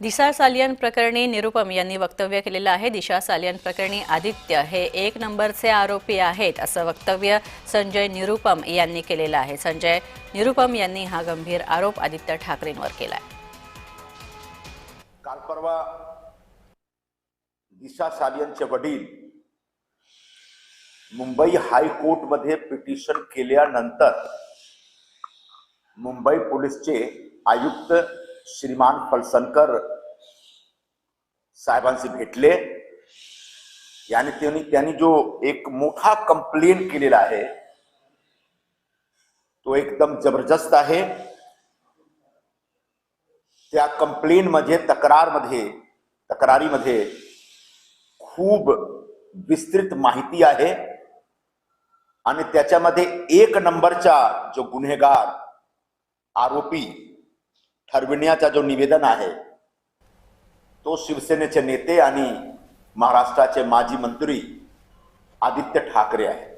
दिशा सालियन प्रकरणी निरुपम यांनी वक्तव्य केलेलं आहे. दिशा सालियन प्रकरणी आदित्य हे एक नंबरचे आरोपी आहेत असं वक्तव्य संजय निरुपम यांनी केलेलं आहे. संजय निरुपम यांनी हा गंभीर आरोप आदित्य ठाकरेंवर केला काल परवा दिशा सालियनचे वडील मुंबई हायकोर्टमध्ये पिटिशन केल्यानंतर मुंबई पोलीसचे आयुक्त श्रीमान फलसनकर साहेबांशी भेटले. याने त्यांनी त्यांनी जो एक मोठा कंप्लेन केलेला आहे तो एकदम जबरदस्त आहे. त्या कंप्लेन मध्ये तक्रारमध्ये तक्रारीमध्ये खूप विस्तृत माहिती आहे. आणि त्याच्यामध्ये एक नंबरचा जो गुन्हेगार आरोपी ठरविण्याचा जो निवेदन आहे तो शिवसेनेचे नेते आणि महाराष्ट्राचे माजी मंत्री आदित्य ठाकरे आहे